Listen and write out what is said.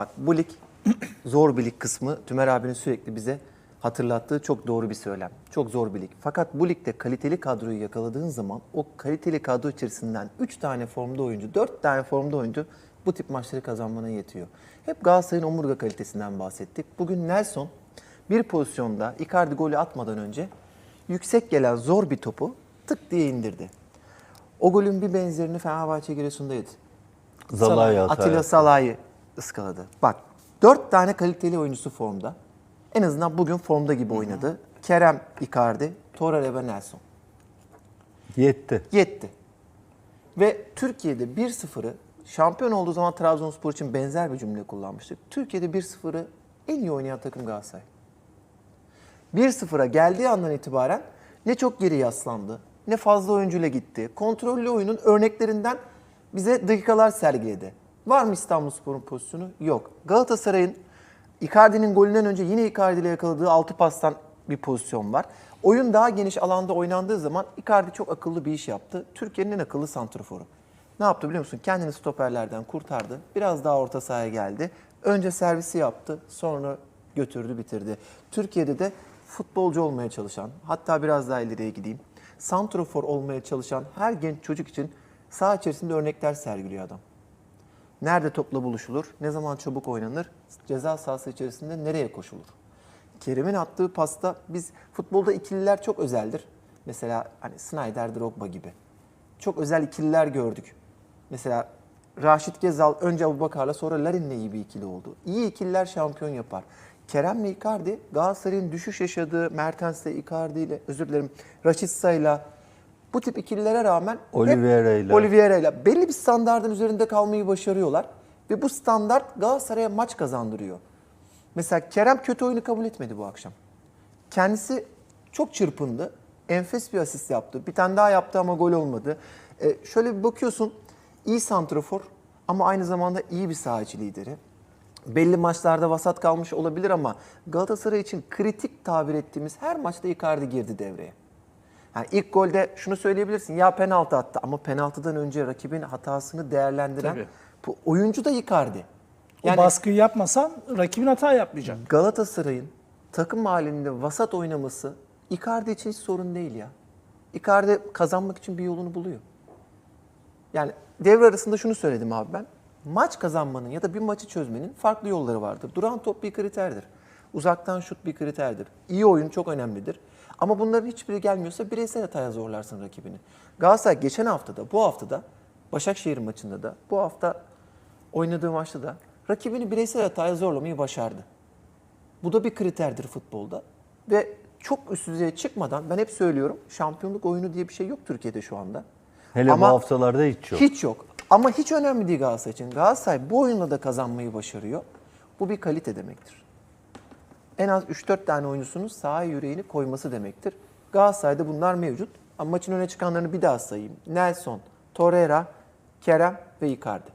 Bak bu lig zor bir lig kısmı Tümer abinin sürekli bize hatırlattığı çok doğru bir söylem. Çok zor bir lig. Fakat bu ligde kaliteli kadroyu yakaladığın zaman o kaliteli kadro içerisinden 3 tane formda oyuncu, 4 tane formda oyuncu bu tip maçları kazanmana yetiyor. Hep Galatasaray'ın omurga kalitesinden bahsettik. Bugün Nelson bir pozisyonda Icardi golü atmadan önce yüksek gelen zor bir topu tık diye indirdi. O golün bir benzerini Fenerbahçe Giresun'da yedi. Atilla. Salah'ı ıskaladı. Bak dört tane kaliteli oyuncusu formda. En azından bugün formda gibi oynadı. Kerem Icardi, Torreira ve Nelson. Yetti. Yetti. Ve Türkiye'de 1-0'ı şampiyon olduğu zaman Trabzonspor için benzer bir cümle kullanmıştık. Türkiye'de 1-0'ı en iyi oynayan takım Galatasaray. 1-0'a geldiği andan itibaren ne çok geri yaslandı, ne fazla oyuncuyla gitti. Kontrollü oyunun örneklerinden bize dakikalar sergiledi. Var mı İstanbulspor'un pozisyonu? Yok. Galatasaray'ın Icardi'nin golünden önce yine Icardi ile yakaladığı 6 pastan bir pozisyon var. Oyun daha geniş alanda oynandığı zaman Icardi çok akıllı bir iş yaptı. Türkiye'nin en akıllı santraforu. Ne yaptı biliyor musun? Kendini stoperlerden kurtardı. Biraz daha orta sahaya geldi. Önce servisi yaptı, sonra götürdü, bitirdi. Türkiye'de de futbolcu olmaya çalışan, hatta biraz daha ileriye gideyim. Santrofor olmaya çalışan her genç çocuk için saha içerisinde örnekler sergiliyor adam. Nerede topla buluşulur, ne zaman çabuk oynanır, ceza sahası içerisinde nereye koşulur? Kerem'in attığı pasta biz futbolda ikililer çok özeldir. Mesela hani Snyder, Drogba gibi. Çok özel ikililer gördük. Mesela Raşit Gezal önce Abubakar'la sonra Larin'le iyi bir ikili oldu. İyi ikililer şampiyon yapar. Kerem'le Icardi Galatasaray'ın düşüş yaşadığı Mertens'le Icardi'yle özür dilerim Raşitsa'yla bu tip ikililere rağmen hep Oliveira'yla. Oliveira'yla belli bir standardın üzerinde kalmayı başarıyorlar. Ve bu standart Galatasaray'a maç kazandırıyor. Mesela Kerem kötü oyunu kabul etmedi bu akşam. Kendisi çok çırpındı. Enfes bir asist yaptı. Bir tane daha yaptı ama gol olmadı. E, şöyle bir bakıyorsun iyi santrafor ama aynı zamanda iyi bir saha içi lideri. Belli maçlarda vasat kalmış olabilir ama Galatasaray için kritik tabir ettiğimiz her maçta Icardi girdi devreye. Yani ilk golde şunu söyleyebilirsin ya penaltı attı ama penaltıdan önce rakibin hatasını değerlendiren Tabii. bu oyuncu da Icardi. o baskıyı yapmasan rakibin hata yapmayacak. Galatasaray'ın takım halinde vasat oynaması Icardi için hiç sorun değil ya. Icardi kazanmak için bir yolunu buluyor. Yani devre arasında şunu söyledim abi ben. Maç kazanmanın ya da bir maçı çözmenin farklı yolları vardır. Duran top bir kriterdir. Uzaktan şut bir kriterdir. İyi oyun çok önemlidir. Ama bunların hiçbiri gelmiyorsa bireysel hataya zorlarsın rakibini. Galatasaray geçen haftada, bu haftada, Başakşehir maçında da, bu hafta oynadığı maçta da rakibini bireysel hataya zorlamayı başardı. Bu da bir kriterdir futbolda. Ve çok üst düzeye çıkmadan ben hep söylüyorum şampiyonluk oyunu diye bir şey yok Türkiye'de şu anda. Hele Ama bu haftalarda hiç yok. Hiç yok. Ama hiç önemli değil Galatasaray için. Galatasaray bu oyunla da kazanmayı başarıyor. Bu bir kalite demektir. En az 3-4 tane oyuncusunun sahaya yüreğini koyması demektir. Galatasaray'da bunlar mevcut. Ama maçın öne çıkanlarını bir daha sayayım. Nelson, Torreira, Kerem ve Icardi.